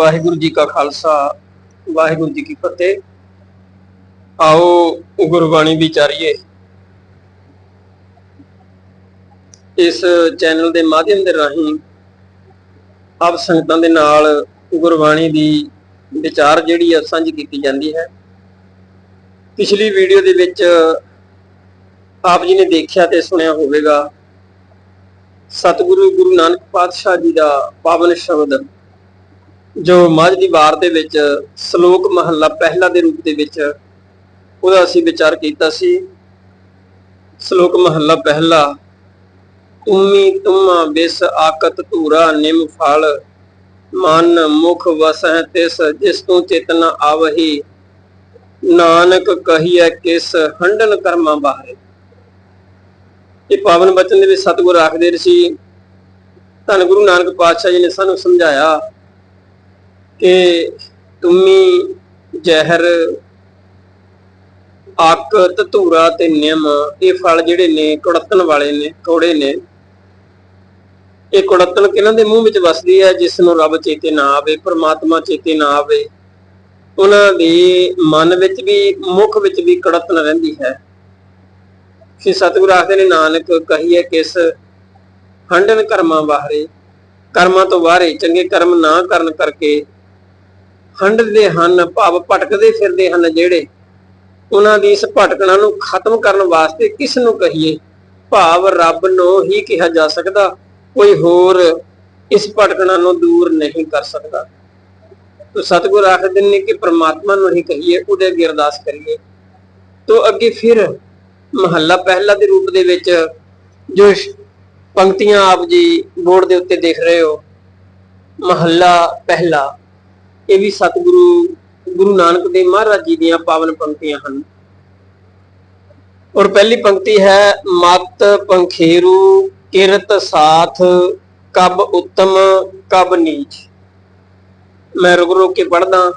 ਵਾਹਿਗੁਰੂ ਜੀ ਕਾ ਖਾਲਸਾ, ਵਾਹਿਗੁਰੂ ਜੀ ਕੀ ਫਤਿਹ। ਆਓ ਗੁਰਬਾਣੀ ਵਿਚਾਰੀਏ। ਇਸ ਚੈਨਲ ਦੇ ਮਾਧਿਅਮ ਦੇ ਰਾਹੀਂ ਆਪ ਸੰਗਤਾਂ ਦੇ ਨਾਲ ਗੁਰਬਾਣੀ ਦੀ ਵਿਚਾਰ ਜਿਹੜੀ ਆ, ਸਾਂਝੀ ਕੀਤੀ ਜਾਂਦੀ ਹੈ। ਪਿਛਲੀ ਵੀਡੀਓ ਦੇ ਵਿੱਚ ਆਪ ਜੀ ਨੇ ਦੇਖਿਆ ਤੇ ਸੁਣਿਆ ਹੋਵੇਗਾ। ਸਤਿਗੁਰੂ ਗੁਰੂ ਨਾਨਕ ਪਾਤਸ਼ਾਹ ਜੀ ਦਾ ਪਾਵਨ ਸ਼ਬਦ ਜੋ ਮਾਝ ਦੀ ਵਾਰ ਦੇ ਵਿੱਚ ਸ਼ਲੋਕ ਮਹੱਲਾ ਪਹਿਲਾ ਦੇ ਰੂਪ ਦੇ ਵਿੱਚ ਉਹਦਾ ਅਸੀਂ ਵਿਚਾਰ ਕੀਤਾ ਸੀ। ਸ਼ਲੋਕ ਮਹੱਲਾ ਪਹਿਲਾ ਤੁਮੀ ਤੁਮਾ ਬਿਸ ਆਕਤ ਧੂਰਾ ਨਿਮ ਫਲ, ਮਨ ਮੁਖ ਵਸਹਿ ਤਿਸ ਜਿਸ ਤੂੰ ਚੇਤਨ ਆਵਹੀ, ਨਾਨਕ ਕਹੀਐ ਕਿਸ ਹੰਡਨ ਕਰਮਾਂ ਬਾਹਰੇ ਇਹ ਪਾਵਨ ਬਚਨ ਦੇ ਵਿੱਚ ਸਤਿਗੁਰ ਆਖਦੇ ਸੀ। ਧੰਨ ਗੁਰੂ ਨਾਨਕ ਪਾਤਸ਼ਾਹ ਜੀ ਨੇ ਸਾਨੂੰ ਸਮਝਾਇਆ ਕਿ ਤੁਮੀ ਜ਼ਹਿਰ ਅੱਕ ਧਤੂਰਾ ਤੇ ਨਿੰਮ ਇਹ ਫਲ ਜਿਹੜੇ ਨੇ ਕੁੜਤਣ ਵਾਲੇ ਨੇ ਕੌੜੇ ਨੇ। ਇਹ ਕੁੜਤਣ ਕਿਹਨਾਂ ਦੇ ਮੂੰਹ ਵਿੱਚ ਵਸਦੀ ਹੈ? ਜਿਸ ਨੂੰ ਰੱਬ ਚੇਤੇ ਨਾ ਆਵੇ, ਪ੍ਰਮਾਤਮਾ ਚੇਤੇ ਨਾ ਆਵੇ। ਉਹਨਾਂ ਦੇ ਮਨ ਵਿੱਚ ਵੀ, ਮੁਖ ਵਿੱਚ ਵੀ ਕੁੜਤਣ ਰਹਿੰਦੀ ਹੈ। ਸ੍ਰੀ ਸਤਿਗੁਰੂ ਆਖਦੇ ਨੇ, ਨਾਨਕ ਕਹੀਏ ਕਿਸ ਹੰਡਨ ਕਰਮਾਂ ਬਾਹਰੇ ਕਰਮਾਂ ਤੋਂ ਬਾਹਰੇ ਚੰਗੇ ਕਰਮ ਨਾ ਕਰਨ ਕਰਕੇ ਖੰਡਦੇ ਹਨ, ਭਾਵ ਭਟਕਦੇ ਫਿਰਦੇ ਹਨ ਜਿਹੜੇ ਉਹਨਾਂ ਦੀ ਇਸ ਭਟਕਣਾ ਨੂੰ ਖਤਮ ਕਰਨ ਵਾਸਤੇ ਕਿਸ ਨੂੰ ਕਹੀਏ? ਭਾਵ ਰੱਬ ਨੂੰ ਹੀ ਕਿਹਾ ਜਾ ਸਕਦਾ, ਕੋਈ ਹੋਰ ਇਸ ਭਟਕਣਾ ਨੂੰ ਦੂਰ ਨਹੀਂ ਕਰ ਸਕਦਾ। ਤੋ ਸਤਿਗੁਰ ਆਖਦੇ ਨੇ ਕਿ ਪ੍ਰਮਾਤਮਾ ਨੂੰ ਹੀ ਕਹੀਏ, ਉਹਦੇ ਅੱਗੇ ਅਰਦਾਸ ਕਰੀਏ। ਤੋ ਅੱਗੇ ਫਿਰ ਮਹੱਲਾ ਪਹਿਲਾ ਦੇ ਰੂਪ ਦੇ ਵਿੱਚ ਜੋ ਪੰਕਤੀਆਂ ਆਪ ਜੀ ਬੋਰਡ ਦੇ ਉੱਤੇ ਦੇਖ ਰਹੇ ਹੋ, ਮਹੱਲਾ ਪਹਿਲਾ। ਇਹ ਵੀ ਸਤਿਗੁਰੂ, ਗੁਰੂ ਨਾਨਕ ਦੇਵ ਮਹਾਰਾਜ ਜੀ ਦੀਆਂ ਪਾਵਨ ਪੰਕਤੀਆਂ ਹਨ। ਔਰ ਪਹਿਲੀ ਪੰਕਤੀ ਹੈ, ਮਤ ਪੰਖੇਰੂ, ਕਿਰਤ ਸਾਥ, ਕਬ ਉੱਤਮ, ਕਬ ਨੀਚ। ਮੈਂ ਰੁਕ ਰੁਕ ਕੇ ਪੜਦਾ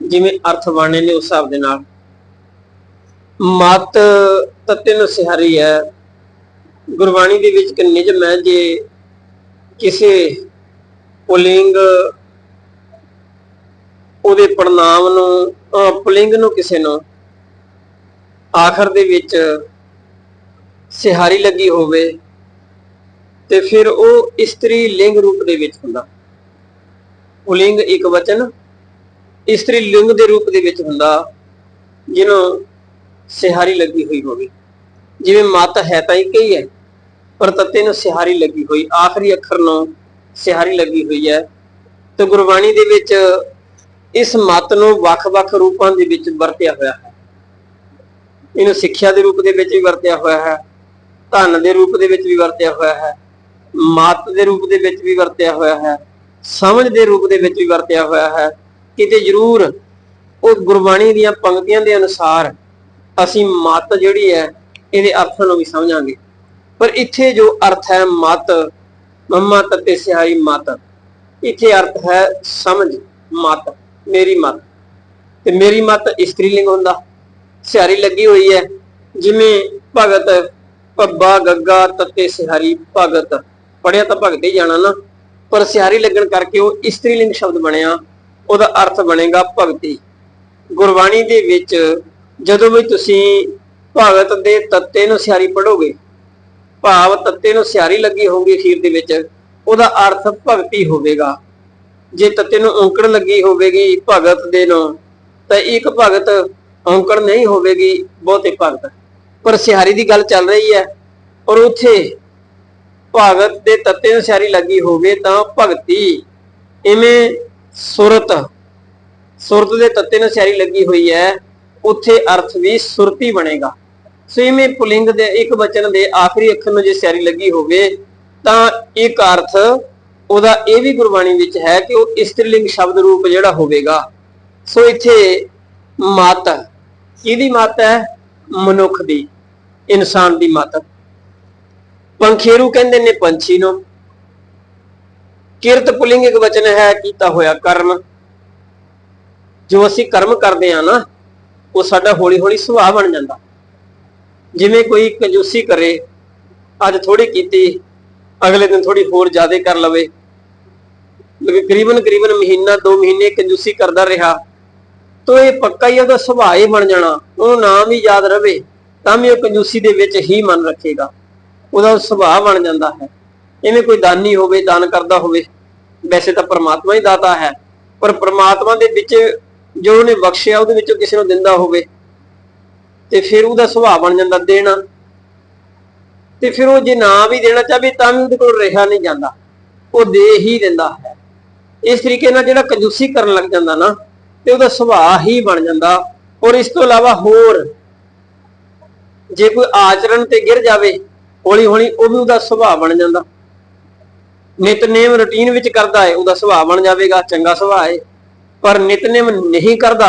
ਜਿਵੇਂ ਅਰਥ ਬਾਣੇ ਨੇ ਉਸ ਹਿਸਾਬ ਦੇ ਨਾਲ। ਮਤ ਤਤੇ ਨੂੰ ਸਿਹਾਰੀ ਹੈ। ਗੁਰਬਾਣੀ ਦੇ ਵਿੱਚ ਕਿ ਨਿਜਮ ਹੈ ਜੇ ਕਿਸੇ ਪੁਲਿੰਗ ਉਹਦੇ ਪ੍ਰਣਾਮ ਨੂੰ ਪੁਲਿੰਗ ਨੂੰ ਕਿਸੇ ਨੂੰ ਆਖਰ ਦੇ ਵਿੱਚ ਸਿਹਾਰੀ ਲੱਗੀ ਹੋਵੇ ਤੇ ਫਿਰ ਉਹ ਇਸਤਰੀ ਲਿੰਗ ਰੂਪ ਦੇ ਵਿੱਚ ਹੁੰਦਾ। ਪੁਲਿੰਗ ਇੱਕ ਵਚਨ, ਇਸਤਰੀ ਲਿੰਗ ਦੇ ਰੂਪ ਦੇ ਵਿੱਚ ਹੁੰਦਾ, ਜਿਹਨੂੰ ਸਿਹਾਰੀ ਲੱਗੀ ਹੋਈ ਹੋਵੇ। ਜਿਵੇਂ ਮਤ ਹੈ ਤਾਂ ਇੱਕ ਹੀ ਹੈ, ਪਰ ਤੱਤੇ ਨੂੰ ਸਿਹਾਰੀ ਲੱਗੀ ਹੋਈ, ਆਖਰੀ ਅੱਖਰ ਨੂੰ ਸਿਹਾਰੀ ਲੱਗੀ ਹੋਈ ਹੈ। ਤੇ ਗੁਰਬਾਣੀ ਦੇ ਵਿੱਚ ਇਸ ਮਤ ਨੂੰ ਵੱਖ-ਵੱਖ ਰੂਪਾਂ ਦੇ ਵਿੱਚ ਵਰਤਿਆ ਹੋਇਆ ਹੈ। ਇਹਨੂੰ ਸਿੱਖਿਆ ਦੇ ਰੂਪ ਦੇ ਵਿੱਚ ਵੀ ਵਰਤਿਆ ਹੋਇਆ ਹੈ, ਧਨ ਦੇ ਰੂਪ ਦੇ ਵਿੱਚ ਵੀ ਵਰਤਿਆ ਹੋਇਆ ਹੈ, ਮਤ ਦੇ ਰੂਪ ਦੇ ਵਿੱਚ ਵੀ ਵਰਤਿਆ ਹੋਇਆ ਹੈ, ਸਮਝ ਦੇ ਰੂਪ ਦੇ ਵਿੱਚ ਵੀ ਵਰਤਿਆ ਹੋਇਆ ਹੈ। ਕਿਤੇ ਜ਼ਰੂਰ ਉਹ ਗੁਰਬਾਣੀ ਦੀਆਂ ਪੰਕਤੀਆਂ ਦੇ ਅਨੁਸਾਰ ਅਸੀਂ ਮਤ ਜਿਹੜੀ ਹੈ, ਇਹਦੇ ਅਰਥਾਂ ਨੂੰ ਵੀ ਸਮਝਾਂਗੇ। ਪਰ ਇੱਥੇ ਜੋ ਅਰਥ ਹੈ ਮਤ, ਮੰਮਾ ਤਤੇ ਸਿਹਾਈ ਮਤ, ਇੱਥੇ ਅਰਥ ਹੈ ਸਮਝ, ਮਤ। ਮੇਰੀ ਮਤ। ਤੇ ਮੇਰੀ ਮਤ ਇਸਤਰੀ ਲਿੰਗ ਹੁੰਦਾ। ਸਿਹਾਰੀ ਲੱਗੀ ਹੋਈ ਹੈ। ਜਿਵੇਂ ਭਗਤ ਪੱਬਾ ਗੱਗਾ, ਤੱਤੇ, ਸਿਹਾਰੀ, ਭਗਤ। ਪੜਿਆ ਤਾਂ ਭਗਤ ਹੀ ਜਾਣਾ ਨਾ। ਪਰ ਸਿਹਾਰੀ ਲੱਗਣ ਕਰਕੇ ਉਹ ਇਸਤਰੀ ਲਿੰਗ ਸ਼ਬਦ ਬਣਿਆ। ਉਹਦਾ ਅਰਥ ਬਣੇਗਾ ਭਗਤੀ। ਗੁਰਬਾਣੀ ਦੇ ਵਿੱਚ ਜਦੋਂ ਵੀ ਤੁਸੀਂ ਭਗਤ ਦੇ ਤੱਤੇ ਨੂੰ ਸਿਹਾਰੀ ਪੜੋਗੇ ਭਾਵ ਤੱਤੇ ਨੂੰ ਸਿਹਾਰੀ ਲੱਗੀ ਹੋਊਗੀ ਅਖੀਰ ਦੇ ਵਿੱਚ, ਉਹਦਾ ਅਰਥ ਭਗਤੀ ਹੋਵੇਗਾ। ਜੇ ਤੱਤੇ ਨੂੰ ਔਂਕੜ ਲੱਗੀ ਹੋਵੇਗੀ ਭਗਤ ਦੇ ਨੂੰ ਤਾਂ ਇੱਕ ਭਗਤ ਔਂਕੜ ਨਹੀਂ ਹੋਵੇਗੀ, ਬਹੁਤੇ ਭਗਤ। ਪਰ ਸਿਹਾਰੀ ਦੀ ਗੱਲ ਚੱਲ ਰਹੀ ਹੈ, ਔਰ ਉੱਥੇ ਭਗਤ ਦੇ ਤੱਤੇ ਨੂੰ ਸਿਹਾਰੀ ਲੱਗੀ ਹੋਵੇ ਤਾਂ ਭਗਤੀ ਇਵੇਂ ਸੁਰਤ ਸੁਰਤ ਦੇ ਤੱਤੇ ਨੂੰ ਸਿਹਾਰੀ ਲੱਗੀ ਹੋਈ ਹੈ, ਉੱਥੇ ਅਰਥ ਵੀ ਸੁਰਤੀ ਬਣੇਗਾ। ਸੋ ਇਵੇਂ ਪੁਲਿੰਗ ਦੇ ਇੱਕ ਵਚਨ ਦੇ ਆਖਰੀ ਅੱਖਰ ਨੂੰ ਜੇ ਸਿਹਾਰੀ ਲੱਗੀ ਹੋਵੇ, ਤਾਂ ਇੱਕ ਅਰਥ ਉਹਦਾ ਇਹ ਵੀ ਗੁਰਬਾਣੀ ਵਿੱਚ ਹੈ ਕਿ ਉਹ ਇਸਤਰੀਲਿੰਗ ਸ਼ਬਦ ਰੂਪ ਜਿਹੜਾ ਹੋਵੇਗਾ, ਸੋ ਇੱਥੇ ਮਤ, ਕਿਹਦੀ ਮਤ ਹੈ? ਮਨੁੱਖ ਦੀ, ਇਨਸਾਨ ਦੀ ਮਤ। ਪੰਖੇਰੂ ਕਹਿੰਦੇ ਨੇ ਪੰਛੀ ਨੂੰ। ਕਿਰਤ ਪੁਲਿੰਗ ਇੱਕ ਵਚਨ ਹੈ, ਕੀਤਾ ਹੋਇਆ ਕਰਮ। ਜੋ ਅਸੀਂ ਕਰਮ ਕਰਦੇ ਆ ਨਾ, ਉਹ ਸਾਡਾ ਹੌਲੀ ਹੌਲੀ ਸੁਭਾਅ ਬਣ ਜਾਂਦਾ। ਜਿਵੇਂ ਕੋਈ ਕੰਜੂਸੀ ਕਰੇ, ਅੱਜ ਥੋੜੀ ਕੀਤੀ, ਅਗਲੇ ਦਿਨ ਥੋੜੀ ਹੋਰ ਜ਼ਿਆਦਾ ਕਰ ਲਵੇ ਕਰੀਬਨ ਕਰੀਬਨ ਮਹੀਨਾ 2 ਮਹੀਨੇ ਕੰਜੂਸੀ ਕਰਦਾ ਰਿਹਾ। ਤੋ ਇਹ ਪੱਕਾ ਹੀ ਉਹਦਾ ਸੁਭਾਅ ਹੀ ਬਣ ਜਾਣਾ। ਉਹਨੂੰ ਨਾਮ ਵੀ ਯਾਦ ਰਵੇ, ਤਾਂ ਵੀ ਉਹ ਕੰਜੂਸੀ ਦੇ ਵਿੱਚ ਹੀ ਮਨ ਰੱਖੇਗਾ। ਉਹਦਾ ਸੁਭਾਅ ਬਣ ਜਾਂਦਾ ਹੈ। ਇਵੇਂ ਕੋਈ ਦਾਨੀ ਹੋਵੇ, ਦਾਨ ਕਰਦਾ ਹੋਵੇ, ਵੈਸੇ ਤਾਂ ਪ੍ਰਮਾਤਮਾ ਹੀ ਦਾਤਾ ਹੈ। ਪਰ ਪ੍ਰਮਾਤਮਾ ਦੇ ਵਿੱਚ ਜੋ ਉਹਨੇ ਬਖਸ਼ਿਆ, ਉਹਦੇ ਵਿੱਚੋਂ ਕਿਸੇ ਨੂੰ ਦਿੰਦਾ ਹੋਵੇ, ਤੇ ਫਿਰ ਉਹਦਾ ਸੁਭਾਅ ਬਣ ਜਾਂਦਾ ਦੇਣਾ। ਤੇ ਫਿਰ ਉਹ ਜੇ ਨਾ ਵੀ ਦੇਣਾ ਚਾਹੇ, ਤਾਂ ਵੀ ਉਹਦੇ ਕੋਲ ਰਿਹਾ ਨਹੀਂ ਜਾਂਦਾ। ਉਹ ਦੇ ਹੀ ਦਿੰਦਾ ਹੈ। ਇਸ ਤਰੀਕੇ ਨਾਲ ਜਿਹੜਾ ਕੰਜੂਸੀ ਕਰਨ ਲੱਗ ਜਾਂਦਾ ਨਾ, ਤੇ ਉਹਦਾ ਸੁਭਾਅ ਹੀ ਬਣ ਜਾਂਦਾ। ਔਰ ਇਸ ਤੋਂ ਇਲਾਵਾ ਹੋਰ, ਜੇ ਕੋਈ ਆਚਰਣ ਤੇ ਗਿਰ ਜਾਵੇ ਹੌਲੀ ਹੌਲੀ ਉਹ ਵੀ ਉਹਦਾ ਸੁਭਾਅ ਬਣ ਜਾਂਦਾ। ਨਿਤਨੇਮ ਰੁਟੀਨ ਵਿੱਚ ਕਰਦਾ ਹੈ ਉਹਦਾ ਸੁਭਾਅ ਬਣ ਜਾਵੇਗਾ, ਚੰਗਾ ਸੁਭਾਅ ਹੈ ਪਰ ਨਿਤਨੇਮ ਨਹੀਂ ਕਰਦਾ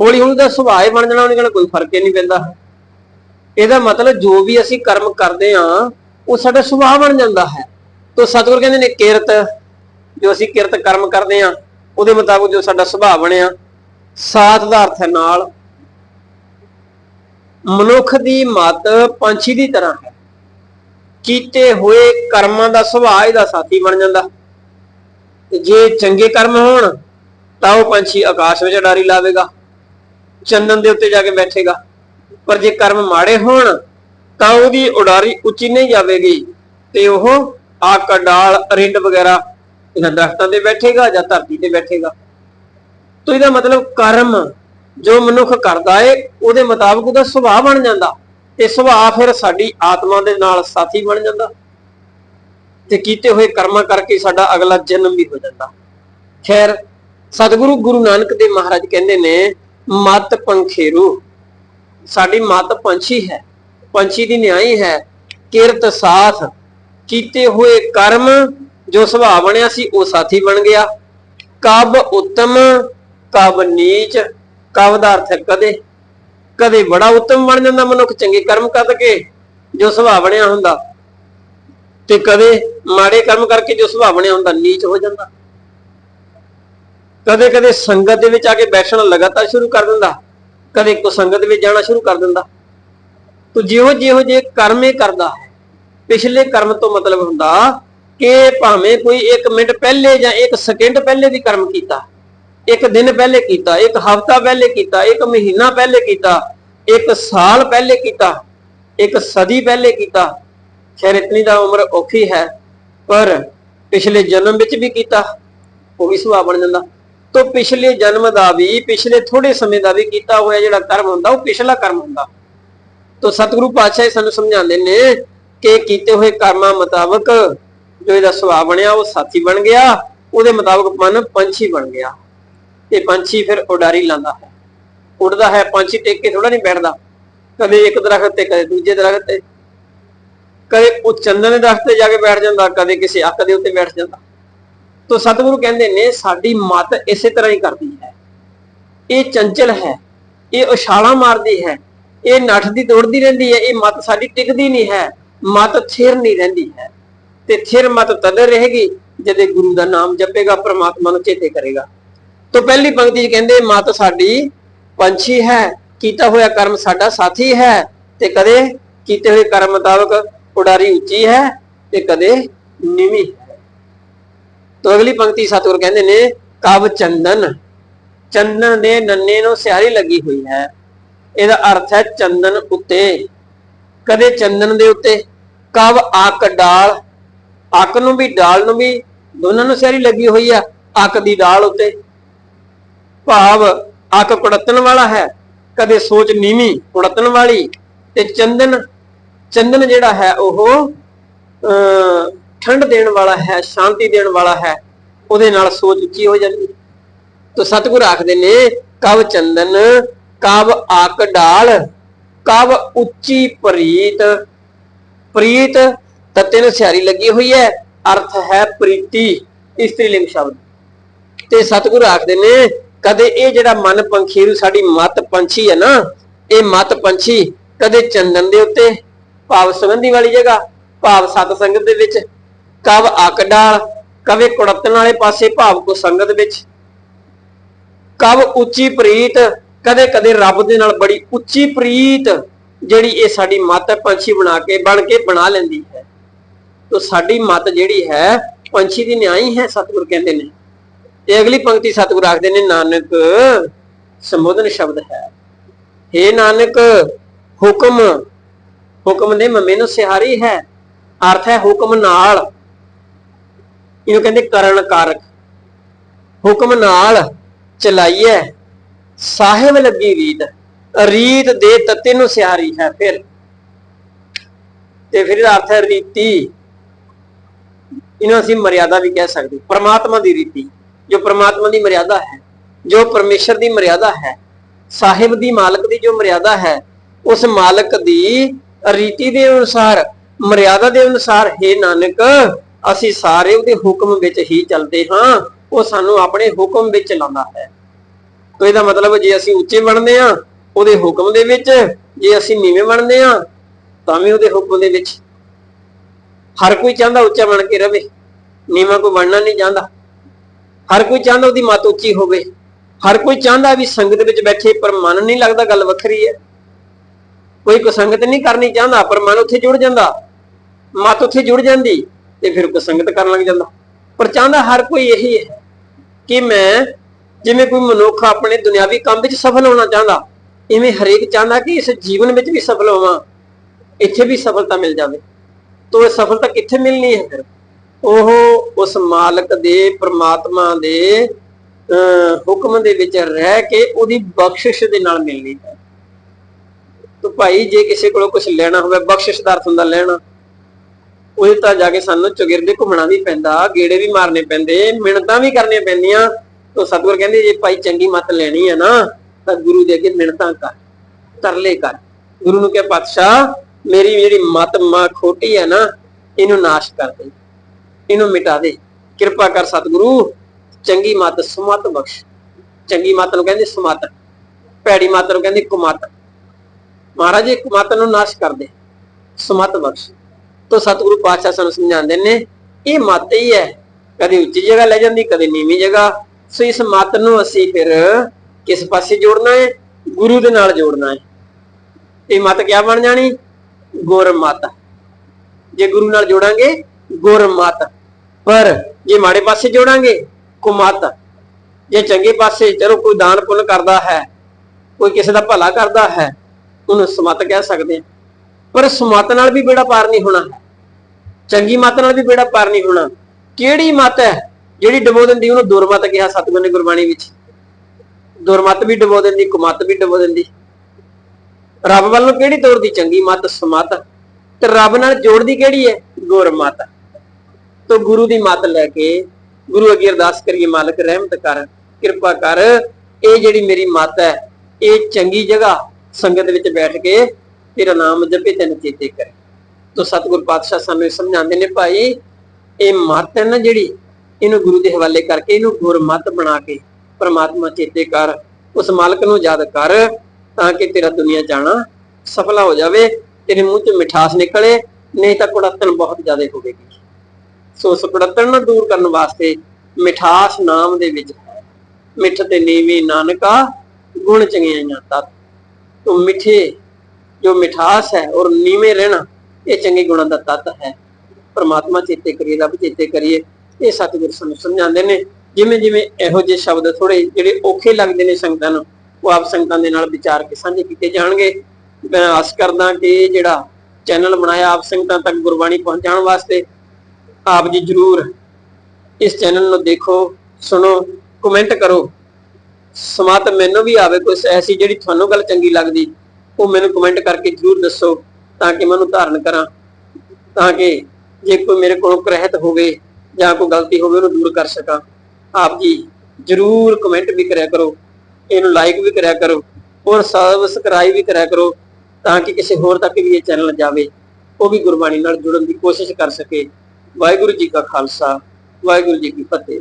ਹੌਲੀ ਹੌਲੀ ਦਾ ਸੁਭਾਅ ਹੀ ਬਣ ਜਾਣਾ ਉਹਨੇ ਕਹਿਣਾ ਕੋਈ ਫ਼ਰਕ ਹੀ ਨਹੀਂ ਪੈਂਦਾ। ਇਹਦਾ ਮਤਲਬ ਜੋ ਵੀ ਅਸੀਂ ਕਰਮ ਕਰਦੇ ਆ, ਉਹ ਸਾਡਾ ਸੁਭਾਅ ਬਣ ਜਾਂਦਾ ਹੈ। ਤੋ ਸਤਿਗੁਰ ਕਹਿੰਦੇ ਨੇ, ਕਿਰਤ ਜੋ ਅਸੀਂ ਕਿਰਤ ਕਰਮ ਕਰਦੇ ਆ ਉਹਦੇ ਮੁਤਾਬਕ ਜੋ ਸਾਡਾ ਸੁਭਾਅ ਬਣਿਆ, ਸਾਥ ਦਾ ਅਰਥ ਹੈ ਨਾਲ। ਮਨੁੱਖ ਦੀ ਮਤ ਪੰਛੀ ਦੀ ਤਰ੍ਹਾਂ ਹੈ। ਕੀਤੇ ਹੋਏ ਕਰਮਾਂ ਦਾ ਸੁਭਾਅ ਇਹਦਾ ਸਾਥੀ ਬਣ ਜਾਂਦਾ। ਤੇ ਜੇ ਚੰਗੇ ਕਰਮ ਹੋਣ, ਤਾਂ ਉਹ ਪੰਛੀ ਆਕਾਸ਼ ਵਿੱਚ ਡਾਰੀ ਲਾਵੇਗਾ ਚੰਨਨ ਦੇ ਉੱਤੇ ਜਾ ਕੇ ਬੈਠੇਗਾ। ਪਰ ਜੇ ਕਰਮ ਮਾੜੇ ਹੋਣ, ਤਾਂ ਉਹਦੀ ਉਡਾਰੀ ਉੱਚੀ ਨਹੀਂ ਜਾਵੇਗੀ, ਤੇ ਉਹ ਆਕ ਡਾਲ ਰਿੰਡ ਵਗੈਰਾ ਇਹਨਾਂ ਦਰਖਤਾਂ ਤੇ ਬੈਠੇਗਾ ਜਾਂ ਧਰਤੀ ਤੇ ਬੈਠੇਗਾ। ਤੋ ਇਹਦਾ ਮਤਲਬ ਕਰਮ ਜੋ ਮਨੁੱਖ ਕਰਦਾ ਏ, ਉਹਦੇ ਮੁਤਾਬਕ ਉਹਦਾ ਸੁਭਾਅ ਬਣ ਜਾਂਦਾ। ਤੇ ਸੁਭਾਅ ਫਿਰ ਸਾਡੀ ਆਤਮਾ ਦੇ ਨਾਲ ਸਾਥੀ ਬਣ ਜਾਂਦਾ। ਤੇ ਕੀਤੇ ਹੋਏ ਕਰਮਾਂ ਕਰਕੇ ਸਾਡਾ ਅਗਲਾ ਜਨਮ ਵੀ ਹੋ ਜਾਂਦਾ। ਖੈਰ, ਸਤਿਗੁਰੂ ਗੁਰੂ ਨਾਨਕ ਦੇਵ ਮਹਾਰਾਜ ਕਹਿੰਦੇ ਨੇ, ਮਤ ਪੰਖੇਰੂ। ਸਾਡੀ ਮਤ ਪੰਛੀ ਹੈ, ਪੰਛੀ ਦੀ ਨਿਆਈ ਹੈ, ਕਿਰਤ ਸਾਥ। ਕੀਤੇ ਹੋਏ ਕਰਮ ਜੋ ਸੁਭਾਅ ਬਣਿਆ ਸੀ, ਉਹ ਸਾਥੀ ਬਣ ਗਿਆ। ਕਬ ਉਤਮ, ਕਬ ਨੀਚ, ਕਬ ਦਾ ਅਰਥ ਕਦੇ। ਕਦੇ ਬੜਾ ਉਤਮ ਬਣ ਜਾਂਦਾ ਮਨੁੱਖ, ਚੰਗੇ ਕਰਮ ਕਰਕੇ ਜੋ ਸੁਭਾਅ ਬਣਿਆ ਹੁੰਦਾ। ਤੇ ਕਦੇ ਮਾੜੇ ਕਰਮ ਕਰਕੇ ਜੋ ਸੁਭਾਅ ਬਣਿਆ ਹੁੰਦਾ, ਨੀਚ ਹੋ ਜਾਂਦਾ। ਕਦੇ ਕਦੇ ਸੰਗਤ ਦੇ ਵਿੱਚ ਆ ਕੇ ਬੈਠਣਾ ਲਗਾਤਾਰ ਸ਼ੁਰੂ ਕਰ ਦਿੰਦਾ। ਕਦੇ ਕੋ ਸੰਗਤ ਵਿੱਚ ਜਾਣਾ ਸ਼ੁਰੂ ਕਰ ਦਿੰਦਾ। ਤੋ ਜਿਹੋ ਜਿਹੋ ਜੇ ਕਰਮ ਇਹ ਕਰਦਾ, ਪਿਛਲੇ ਕਰਮ ਤੋਂ ਮਤਲਬ ਹੁੰਦਾ ਕਿ ਭਾਵੇਂ ਕੋਈ 1 ਮਿੰਟ ਪਹਿਲੇ ਜਾਂ 1 ਸਕਿੰਟ ਪਹਿਲੇ ਵੀ ਕਰਮ ਕੀਤਾ, ਇੱਕ ਦਿਨ ਪਹਿਲੇ ਕੀਤਾ, ਇੱਕ ਹਫ਼ਤਾ ਪਹਿਲੇ ਕੀਤਾ, ਇੱਕ ਮਹੀਨਾ ਪਹਿਲੇ ਕੀਤਾ, ਇੱਕ ਸਾਲ ਪਹਿਲੇ ਕੀਤਾ, ਇੱਕ ਸਦੀ ਪਹਿਲੇ ਕੀਤਾ, ਖੈਰ ਇਤਨੀ ਦਾ ਉਮਰ ਔਖੀ ਹੈ, ਪਰ ਪਿਛਲੇ ਜਨਮ ਵਿੱਚ ਵੀ ਕੀਤਾ, ਉਹ ਵੀ ਸੁਭਾਅ ਬਣ ਜਾਂਦਾ। ਤੋਂ ਪਿਛਲੇ ਜਨਮ ਦਾ ਵੀ, ਪਿਛਲੇ ਥੋੜੇ ਸਮੇਂ ਦਾ ਵੀ ਕੀਤਾ ਹੋਇਆ ਜਿਹੜਾ ਕਰਮ ਹੁੰਦਾ, ਉਹ ਪਿਛਲਾ ਕਰਮ ਹੁੰਦਾ। ਤੋਂ ਸਤਿਗੁਰੂ ਪਾਤਸ਼ਾਹ ਸਾਨੂੰ ਸਮਝਾਉਂਦੇ ਨੇ ਕਿ ਕੀਤੇ ਹੋਏ ਕਰਮਾਂ ਮੁਤਾਬਕ ਜੋ ਇਹਦਾ ਸੁਭਾਅ ਬਣਿਆ, ਉਹ ਸਾਥੀ ਬਣ ਗਿਆ, ਉਹਦੇ ਮੁਤਾਬਕ ਮਨ ਪੰਛੀ ਬਣ ਗਿਆ। ਤੇ ਪੰਛੀ ਫਿਰ ਉਡਾਰੀ ਲਾਂਦਾ ਹੈ। ਉੱਡਦਾ ਹੈ, ਪੰਛੀ ਟੇਕ ਕੇ ਥੋੜਾ ਨਹੀਂ ਬੈਠਦਾ। ਕਦੇ ਇੱਕ ਦਰਖਤ ਤੇ, ਕਦੇ ਦੂਜੇ ਦਰਖਤ ਤੇ। ਕਦੇ ਉਹ ਚੰਦਨ ਦੇ ਦਰਖਤ ਤੇ ਜਾ ਕੇ ਬੈਠ ਜਾਂਦਾ, ਕਦੇ ਕਿਸੇ ਅੱਕ ਦੇ ਉੱਤੇ ਬੈਠ ਜਾਂਦਾ। ਤੋ ਸਤਿਗੁਰੂ ਕਹਿੰਦੇ ਨੇ, ਸਾਡੀ ਮਤ ਇਸੇ ਤਰ੍ਹਾਂ ਹੀ ਕਰਦੀ ਹੈ। ਇਹ ਚੰਚਲ ਹੈ, ਇਹ ਉਛਾਲਾ ਮਾਰਦੀ ਹੈ, ਇਹ ਨੱਠਦੀ ਦੌੜਦੀ ਰਹਿੰਦੀ ਹੈ, ਇਹ ਮਤ ਸਾਡੀ ਟਿਕਦੀ ਨਹੀਂ ਹੈ, ਮਤ ਥਿਰ ਨਹੀਂ ਰਹਿੰਦੀ ਹੈ। ਤੇ ਥਿਰ ਮਤ ਤਦ ਰਹੇਗੀ ਜਦੇ ਗੁਰੂ ਦਾ ਨਾਮ ਜਪੇਗਾ, ਪ੍ਰਮਾਤਮਾ ਨੂੰ ਚੇਤੇ ਕਰੇਗਾ। ਤੋਂ ਪਹਿਲੀ ਪੰਕਤੀ 'ਚ ਕਹਿੰਦੇ, ਮਤ ਸਾਡੀ ਪੰਛੀ ਹੈ, ਕੀਤਾ ਹੋਇਆ ਕਰਮ ਸਾਡਾ ਸਾਥੀ ਹੈ, ਤੇ ਕਦੇ ਕੀਤੇ ਹੋਏ ਕਰਮ ਮੁਤਾਬਕ ਉਡਾਰੀ ਉੱਚੀ ਹੈ, ਤੇ ਕਦੇ ਨੀਵੀਂ ਹੈ। ਤੋਂ ਅਗਲੀ ਪੰਕਤੀ ਸਤਿਗੁਰ ਕਹਿੰਦੇ ਨੇ, ਕਵ ਚੰਦਨ। ਚੰਦਨ ਦੇ ਨੰਨੇ ਨੂੰ ਸਿਆਰੀ ਲੱਗੀ ਹੋਈ ਹੈ। ਇਹਦਾ ਅਰਥ ਹੈ ਚੰਦਨ ਉੱਤੇ। ਕਦੇ ਚੰਦਨ ਦੇ ਉੱਤੇ, ਕਵ ਆਕ ਡਾਲ ਅੱਕ ਨੂੰ ਵੀ, ਡਾਲ ਨੂੰ ਵੀ, ਦੋਨਾਂ ਨੂੰ ਸਿਆਰੀ ਲੱਗੀ ਹੋਈ ਆ, ਅੱਕ ਦੀ ਡਾਲ ਉੱਤੇ। ਭਾਵ ਅੱਕ ਕੁੜਤਣ ਵਾਲਾ ਹੈ, ਕਦੇ ਸੋਚ ਨੀਵੀਂ ਕੁੜਤਣ ਵਾਲੀ, ਤੇ ਚੰਦਨ ਚੰਦਨ ਜਿਹੜਾ ਹੈ ਉਹ ਠੰਡ ਦੇਣ ਵਾਲਾ ਹੈ, ਸ਼ਾਂਤੀ ਦੇਣ ਵਾਲਾ ਹੈ, ਉਹਦੇ ਨਾਲ ਸੋਚ ਉੱਚੀ ਹੋ ਜਾਂਦੀ। ਤੋ ਸਤਿਗੁਰ ਆਖਦੇ ਨੇ, ਕਵ ਚੰਦਨ, ਕਵ ਆਕ ਡਾਲ, ਕਵ ਉੱਚੀ ਪ੍ਰੀਤ ਪ੍ਰੀਤ ਤੱਤੇ ਨੂੰ ਸਿਆਰੀ ਲੱਗੀ ਹੋਈ ਹੈ। ਅਰਥ ਹੈ ਪ੍ਰੀਤੀ ਇਸਤਰੀ ਲਿੰਗ ਸ਼ਬਦ। ਤੇ ਸਤਿਗੁਰ ਆਖਦੇ ਨੇ, ਕਦੇ ਇਹ ਜਿਹੜਾ ਮਨ ਪੰਖੀਰੂ ਸਾਡੀ ਮਤ ਪੰਛੀ ਹੈ ਨਾ, ਇਹ ਮਤ ਪੰਛੀ ਕਦੇ ਚੰਦਨ ਦੇ ਉੱਤੇ, ਭਾਵ ਸੁਗੰਧੀ ਵਾਲੀ ਜਗ੍ਹਾ, ਭਾਵ ਸਤ ਸੰਗਤ ਦੇ ਵਿੱਚ, ਕਵ ਅੱਕ ਕਵੇ ਕੁੜਤਣ ਵਾਲੇ ਪਾਸੇ ਭਾਵ ਕੋ ਸੰਗਤ ਵਿੱਚ। ਕਵ ਉੱਚੀ ਪ੍ਰੀਤ, ਕਦੇ ਕਦੇ ਰੱਬ ਦੇ ਨਾਲ ਬੜੀ ਉੱਚੀ ਪ੍ਰੀਤ, ਜਿਹੜੀ ਇਹ ਸਾਡੀ ਮਤ ਪੰਛੀ ਬਣਾ ਕੇ, ਬਣ ਕੇ ਬਣਾ ਲੈਂਦੀ ਹੈ। ਤੋ ਸਾਡੀ ਮਤ ਜਿਹੜੀ ਹੈ, ਪੰਛੀ ਦੀ ਨਿਆਈ ਹੈ, ਸਤਿਗੁਰ ਕਹਿੰਦੇ ਨੇ। ਇਹ ਅਗਲੀ ਪੰਕਤੀ ਸਤਿਗੁਰ ਆਖਦੇ ਨੇ, ਨਾਨਕ ਸੰਬੋਧਨ ਸ਼ਬਦ ਹੈ। हे ਨਾਨਕ, ਹੁਕਮ ਹੁਕਮ ਦੇ ਮੰਮੇ ਨੂੰ ਸਿਹਾਰੀ ਹੈ। ਅਰਥ ਹੈ ਹੁਕਮ ਨਾਲ। ਇਹਨੂੰ ਕਹਿੰਦੇ ਕਰਨ ਕਾਰਕ। ਹੁਕਮ ਨਾਲ ਚਲਾਈਐ ਸਾਹਿਬ ਲੱਗੀ ਰੀਤ। ਰੀਤ ਦੇ ਤੱਤੇ ਨੂੰ ਸਿਹਾਰੀ ਹੈ ਫਿਰ। ਤੇ ਫਿਰ ਇਹਦਾ ਅਰਥ ਹੈ ਰੀਤੀ। ਇਹਨੂੰ ਅਸੀਂ ਮਰਿਆਦਾ ਵੀ ਕਹਿ ਸਕਦੇ ਪ੍ਰਮਾਤਮਾ ਦੀ ਰੀਤੀ, ਜੋ ਪ੍ਰਮਾਤਮਾ ਦੀ ਮਰਿਆਦਾ ਹੈ, ਜੋ ਪਰਮੇਸ਼ਰ ਦੀ ਮਰਿਆਦਾ ਹੈ, ਸਾਹਿਬ ਦੀ ਮਾਲਕ ਦੀ ਜੋ ਮਰਿਆਦਾ ਹੈ, ਉਸ ਮਾਲਕ ਦੀ ਰੀਤੀ ਦੇ ਅਨੁਸਾਰ, ਮਰਿਆਦਾ ਦੇ ਅਨੁਸਾਰ, ਹੈ ਨਾਨਕ, ਅਸੀਂ ਸਾਰੇ ਉਹਦੇ ਹੁਕਮ ਵਿੱਚ ਹੀ ਚੱਲਦੇ ਹਾਂ, ਉਹ ਸਾਨੂੰ ਆਪਣੇ ਹੁਕਮ ਵਿੱਚ ਲਾਉਂਦਾ ਹੈ। ਤੋ ਇਹਦਾ ਮਤਲਬ ਜੇ ਅਸੀਂ ਉੱਚੇ ਬਣਦੇ ਆ ਉਹਦੇ ਹੁਕਮ ਦੇ ਵਿੱਚ, ਜੇ ਅਸੀਂ ਨੀਵੇਂ ਬਣਦੇ ਆ ਤਾਂ ਵੀ ਉਹਦੇ ਹੁਕਮ ਦੇ ਵਿੱਚ ਹਰ ਕੋਈ ਚਾਹੁੰਦਾ ਉੱਚਾ ਬਣ ਕੇ ਰਵੇ, ਨੀਵਾਂ ਕੋਈ ਬਣਨਾ ਨਹੀਂ ਚਾਹੁੰਦਾ। ਹਰ ਕੋਈ ਚਾਹੁੰਦਾ ਉਹਦੀ ਮੱਤ ਉੱਚੀ ਹੋਵੇ। ਹਰ ਕੋਈ ਚਾਹੁੰਦਾ ਵੀ ਸੰਗਤ ਵਿੱਚ ਬੈਠੇ ਪਰ ਮਨ ਨਹੀਂ ਲੱਗਦਾ ਗੱਲ ਵੱਖਰੀ ਹੈ। ਕੋਈ ਕੁਸੰਗਤ ਨਹੀਂ ਕਰਨੀ ਚਾਹੁੰਦਾ, ਪਰ ਮਨ ਉੱਥੇ ਜੁੜ ਜਾਂਦਾ। ਮਤ ਉੱਥੇ ਜੁੜ ਜਾਂਦੀ ਤੇ ਫਿਰ ਕੁਸੰਗਤ ਕਰਨ ਲੱਗ ਜਾਂਦਾ। ਪਰ ਚਾਹੁੰਦਾ ਹਰ ਕੋਈ ਇਹੀ ਹੈ ਕਿ ਮੈਂ ਜਿਵੇਂ ਕੋਈ ਮਨੁੱਖ ਆਪਣੇ ਦੁਨਿਆਵੀ ਕੰਮ ਵਿੱਚ ਸਫਲ ਹੋਣਾ ਚਾਹੁੰਦਾ, ਇਵੇਂ ਹਰੇਕ ਚਾਹੁੰਦਾ ਕਿ ਇਸ ਜੀਵਨ ਵਿੱਚ ਵੀ ਸਫਲ ਹੋਵਾਂ, ਇੱਥੇ ਵੀ ਸਫਲਤਾ ਮਿਲ ਜਾਵੇ। ਤੋ ਇਹ ਸਫਲਤਾ ਕਿੱਥੇ ਮਿਲਣੀ ਹੈ ਫਿਰ? ਉਹ ਉਸ ਮਾਲਕ ਦੇ ਪ੍ਰਮਾਤਮਾ ਦੇ ਅਹ, ਹੁਕਮ ਦੇ ਵਿੱਚ ਰਹਿ ਕੇ ਉਹਦੀ ਬਖਸ਼ਿਸ਼ ਦੇ ਨਾਲ ਮਿਲਣੀ ਹੈ। ਤੋ ਭਾਈ ਜੇ ਕਿਸੇ ਕੋਲੋਂ ਕੁਝ ਲੈਣਾ ਹੋਵੇ ਬਖਸ਼ਿਸ਼ ਦਾ ਅਰਥ ਹੁੰਦਾ ਲੈਣਾ। ਉਹ ਤਾਂ ਜਾ ਕੇ ਸਾਨੂੰ ਚੁਗਿਰਦੇ ਘੁੰਮਣਾ ਵੀ ਪੈਂਦਾ ਗੇੜੇ ਵੀ ਮਾਰਨੇ ਪੈਂਦੇ ਮਿਹਨਤਾਂ ਵੀ ਕਰਨੀਆਂ ਪੈਂਦੀਆਂ। ਤੋ ਸਤਿਗੁਰ ਕਹਿੰਦੇ ਜੇ ਭਾਈ ਚੰਗੀ ਮੱਤ ਲੈਣੀ ਹੈ ਨਾ ਤਾਂ ਗੁਰੂ ਦੇ ਅੱਗੇ ਮਿਹਨਤਾਂ ਕਰ ਤਰਲੇ ਕਰ। ਗੁਰੂ ਨੂੰ ਕਹੇ ਪਾਤਸ਼ਾਹ ਮੇਰੀ ਜਿਹੜੀ ਮਤ ਮਾ ਖੋਟੀ ਹੈ ਨਾ, ਇਹਨੂੰ ਨਾਸ਼ ਕਰ ਦੇ। ਇਹਨੂੰ ਮਿਟਾ ਦੇ। ਕਿਰਪਾ ਕਰ ਸਤਿਗੁਰੂ, ਚੰਗੀ ਮਤ ਸੁਮਤ ਬਖਸ਼। ਚੰਗੀ ਮਤ ਨੂੰ ਕਹਿੰਦੇ ਸੁਮਤ। ਭੈੜੀ ਮਤ ਨੂੰ ਕਹਿੰਦੇ ਕੁਮਤ। ਮਹਾਰਾਜ, ਇਹ ਕੁਮਤ ਨੂੰ ਨਾਸ਼ ਕਰ ਦੇ। ਸੁਮਤ ਬਖਸ਼। ਤੋ ਸਤਿਗੁਰੂ ਪਾਤਸ਼ਾਹ ਸਾਨੂੰ ਸਮਝਾਉਂਦੇ ਨੇ, ਇਹ ਮਤ ਹੀ ਹੈ। ਕਦੇ ਉੱਚੀ ਜਗ੍ਹਾ ਲੈ ਜਾਂਦੀ, ਕਦੇ ਨੀਵੀਂ ਜਗ੍ਹਾ। ਸੋ ਇਸ ਮਤ ਨੂੰ ਅਸੀਂ ਫਿਰ ਕਿਸ ਪਾਸੇ ਜੋੜਨਾ ਹੈ? ਗੁਰੂ ਦੇ ਨਾਲ ਜੋੜਨਾ ਹੈ। ਇਹ ਮਤ ਕਿਆ ਬਣ ਜਾਣੀ? ਗੁਰ ਮਤ। ਜੇ ਗੁਰੂ ਨਾਲ ਜੋੜਾਂਗੇ, ਗੁਰ ਮਤ। ਪਰ ਜੇ ਮਾੜੇ ਪਾਸੇ ਜੋੜਾਂਗੇ, ਕੁਮਤ। ਜੇ ਚੰਗੇ ਪਾਸੇ, ਚਲੋ ਕੋਈ ਦਾਨ ਪੁੰਨ ਕਰਦਾ ਹੈ, ਕੋਈ ਕਿਸੇ ਦਾ ਭਲਾ ਕਰਦਾ ਹੈ, ਉਹਨੂੰ ਸਮਤ ਕਹਿ ਸਕਦੇ ਹਾਂ। ਪਰ ਸਮਤ ਨਾਲ ਵੀ ਬੇੜਾ ਪਾਰ ਨਹੀਂ ਹੋਣਾ। ਚੰਗੀ ਮਤ ਨਾਲ ਵੀ ਬੇੜਾ ਪਾਰ ਨਹੀਂ ਹੋਣਾ। ਕਿਹੜੀ ਮਤ ਹੈ ਜਿਹੜੀ ਡਬੋ ਦਿੰਦੀ, ਉਹਨੂੰ ਦੁਰਮਤ ਕਿਹਾ ਸਤਿਗੁਰ ਨੇ ਗੁਰਬਾਣੀ ਵਿੱਚ? ਦੁਰਮਤ ਵੀ ਡਬੋ ਦਿੰਦੀ, ਕੁਮਤ ਵੀ ਡਬੋ ਦਿੰਦੀ। ਰੱਬ ਵੱਲੋਂ ਨੂੰ ਕਿਹੜੀ ਤੋਰਦੀ ਚੰਗੀ ਮਤ, ਸਮਤ? ਤੇ ਰੱਬ ਨਾਲ ਜੋੜਦੀ ਕਿਹੜੀ ਹੈ? ਗੁਰਮਤ ਤੋ ਗੁਰੂ ਦੀ ਮਤ ਲੈ ਕੇ ਗੁਰੂ ਅੱਗੇ ਅਰਦਾਸ ਕਰੀਏ, ਮਾਲਕ ਰਹਿਮਤ ਕਰ, ਕਿਰਪਾ ਕਰ। ਇਹ ਜਿਹੜੀ ਮੇਰੀ ਮਤ ਹੈ, ਇਹ ਚੰਗੀ ਜਗ੍ਹਾ ਸੰਗਤ ਵਿੱਚ ਬੈਠ ਕੇ ਤੇਰਾ ਨਾਮ ਜਪੇ, ਤੈਨੂੰ ਚੇਤੇ ਕਰੇ। ਤੋ ਸਤਿਗੁਰ ਪਾਤਸ਼ਾਹ ਸਾਨੂੰ ਇਹ ਸਮਝਾਉਂਦੇ ਨੇ ਭਾਈ, ਇਹ ਮਤ ਹੈ ਨਾ ਜਿਹੜੀ, ਇਹਨੂੰ ਗੁਰੂ ਦੇ ਹਵਾਲੇ ਕਰਕੇ ਇਹਨੂੰ ਗੁਰਮਤ ਬਣਾ ਕੇ ਪਰਮਾਤਮਾ ਚੇਤੇ ਕਰ, ਉਸ ਮਾਲਕ ਨੂੰ ਯਾਦ ਕਰ। ਤਾਂ ਕਿ ਤੇਰਾ ਦੁਨੀਆ ਜਾਣਾ ਸਫਲਾ ਹੋ ਜਾਵੇ, ਤੇਰੇ ਮੂੰਹ 'ਚ ਮਿਠਾਸ ਨਿਕਲੇ, ਨਹੀਂ ਤਾਂ ਕੁੜੱਤਣ ਬਹੁਤ ਜ਼ਿਆਦਾ ਹੋਵੇਗੀ। ਸੋ ਉਸ ਕੁੜੱਤਣ ਨੂੰ ਦੂਰ ਕਰਨ ਵਾਸਤੇ ਮਿਠਾਸ ਨਾਮ ਦੇ ਵਿੱਚ ਹੈ। ਮਿੱਠ ਤੇ ਨੀਵੀਂ ਨਾਨਕਾ, ਗੁਣ ਚੰਗਿਆਈਆਂ ਤਤ। ਤੋ ਮਿੱਠੇ, ਜੋ ਮਿਠਾਸ ਹੈ ਔਰ ਨੀਵੇਂ ਰਹਿਣਾ ਇਹ ਚੰਗੇ ਗੁਣਾਂ ਦਾ ਤੱਤ ਹੈ। ਪਰਮਾਤਮਾ ਚੇਤੇ ਕਰੀਏ, ਰੱਬ ਚੇਤੇ ਕਰੀਏ, ਇਹ ਸਤਿਗੁਰ ਸਾਨੂੰ ਸਮਝਾਉਂਦੇ ਨੇ। ਜਿਵੇਂ ਜਿਵੇਂ ਇਹੋ ਜਿਹੇ ਸ਼ਬਦ ਥੋੜੇ ਜਿਹੜੇ ਔਖੇ ਲੱਗਦੇ ਨੇ ਸੰਗਤਾਂ ਨੂੰ ਉਹ ਆਪ ਸੰਗਤਾਂ ਦੇ ਨਾਲ ਵਿਚਾਰ ਕੇ ਸਾਂਝੇ ਕੀਤੇ ਜਾਣਗੇ। ਮੈਂ ਆਸ ਕਰਦਾ ਕਿ ਇਹ ਜਿਹੜਾ ਚੈਨਲ ਬਣਾਇਆ ਆਪ ਸੰਗਤਾਂ ਤੱਕ ਗੁਰਬਾਣੀ ਪਹੁੰਚਾਉਣ ਵਾਸਤੇ, ਆਪ ਜੀ ਜਰੂਰ ਇਸ ਚੈਨਲ ਨੂੰ ਦੇਖੋ, ਸੁਣੋ, ਕਮੈਂਟ ਕਰੋ। ਸਮਾਤ ਮੈਨੂੰ ਵੀ ਆਵੇ ਕੋਈ ਐਸੀ ਜਿਹੜੀ ਤੁਹਾਨੂੰ ਗੱਲ ਚੰਗੀ ਲੱਗਦੀ, ਉਹ ਮੈਨੂੰ ਕਮੈਂਟ ਕਰਕੇ ਜਰੂਰ ਦੱਸੋ, ਤਾਂ ਕਿ ਮੈਂ ਉਹਨੂੰ ਧਾਰਨ ਕਰਾਂ। ਤਾਂ ਕਿ ਜੇ ਕੋਈ ਮੇਰੇ ਕੋਲੋਂ ਕਰਹਿਤ ਹੋਵੇ ਜਾਂ ਕੋਈ ਗਲਤੀ ਹੋਵੇ, ਉਹਨੂੰ ਦੂਰ ਕਰ ਸਕਾਂ। ਆਪ ਜੀ ਜਰੂਰ ਕਮੈਂਟ ਵੀ ਕਰਿਆ ਕਰੋ। ਇਹਨੂੰ ਲਾਈਕ ਵੀ ਕਰਿਆ ਕਰੋ ਔਰ ਸਬਸਕ੍ਰਾਈਬ ਵੀ ਕਰਿਆ ਕਰੋ ਤਾਂ ਕਿ ਕਿਸੇ ਹੋਰ ਤੱਕ ਵੀ ਇਹ ਚੈਨਲ ਜਾਵੇ, ਉਹ ਵੀ ਗੁਰਬਾਣੀ ਨਾਲ ਜੁੜਨ ਦੀ ਕੋਸ਼ਿਸ਼ ਕਰ ਸਕੇ। ਵਾਹਿਗੁਰੂ ਜੀ ਕਾ ਖਾਲਸਾ, ਵਾਹਿਗੁਰੂ ਜੀ ਕੀ ਫਤਿਹ।